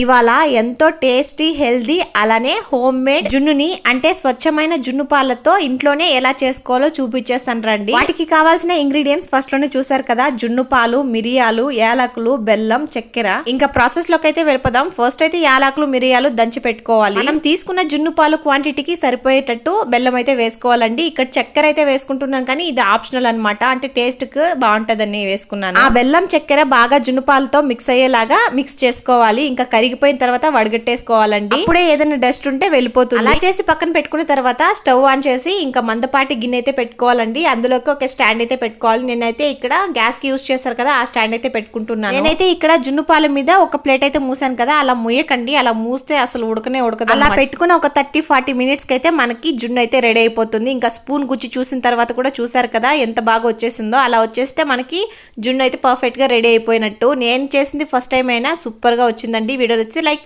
ఇవాళ ఎంతో tasty healthy అలానే హోమ్ మేడ్ జున్నుని అంటే స్వచ్ఛమైన జున్ను పాలతో ఇంట్లోనే ఎలా చేసుకోవాలో చూపించేస్తాను రండి. వాటికి కావాల్సిన ఇంగ్రీడియంట్స్ ఫస్ట్లోనే చూసారు కదా జున్ను పాలు మిరియాలు యాలకులు బెల్లం చక్కెర. ఇంకా ప్రాసెస్లోకి అయితే వెళ్ళిపోదాం. ఫస్ట్ అయితే యాలకులు మిరియాలు దంచి పెట్టుకోవాలి. మనం తీసుకున్న జున్ను పాలు క్వాంటిటీకి సరిపోయేటట్టు బెల్లం అయితే వేసుకోవాలండి. ఇక్కడ చక్కెర అయితే వేసుకుంటున్నాను కానీ ఇది ఆప్షనల్ అన్నమాట. అంటే టేస్ట్కి బాగుంటదని వేసుకున్నాను. ఆ బెల్లం చక్కెర బాగా జున్ను పాలతో మిక్స్ అయ్యేలాగా మిక్స్ చేసుకోవాలి. ఇంకా కర్రీ కరిగిపోయిన తర్వాత వడగట్టేసుకోవాలండి. ఇప్పుడే ఏదైనా డస్ట్ ఉంటే వెళ్ళిపోతుంది. అలా చేసి పక్కన పెట్టుకున్న తర్వాత స్టవ్ ఆన్ చేసి ఇంకా మందపాటి గిన్నె అయితే పెట్టుకోవాలండి. అందులోకి ఒక స్టాండ్ అయితే పెట్టుకోవాలి. నేనైతే ఇక్కడ గ్యాస్కి యూస్ చేస్తారు కదా ఆ స్టాండ్ అయితే పెట్టుకుంటున్నాను. నేనైతే ఇక్కడ జున్ను పాల మీద ఒక ప్లేట్ అయితే మూసాను కదా అలా ముయ్యకండి అలా మూస్తే అసలు ఉడకనే ఉడకదు అలా పెట్టుకుని ఒక థర్టీ ఫార్టీ మినిట్స్ అయితే మనకి జున్ను అయితే రెడీ అయిపోతుంది. ఇంకా స్పూన్ గుచ్చి చూసిన తర్వాత కూడా చూసారు కదా ఎంత బాగా వచ్చేసిందో. అలా వచ్చేస్తే మనకి జున్ను అయితే పర్ఫెక్ట్గా రెడీ అయిపోయినట్టు. నేను చేసింది ఫస్ట్ టైం అయినా సూపర్గా వచ్చిందండి. Video like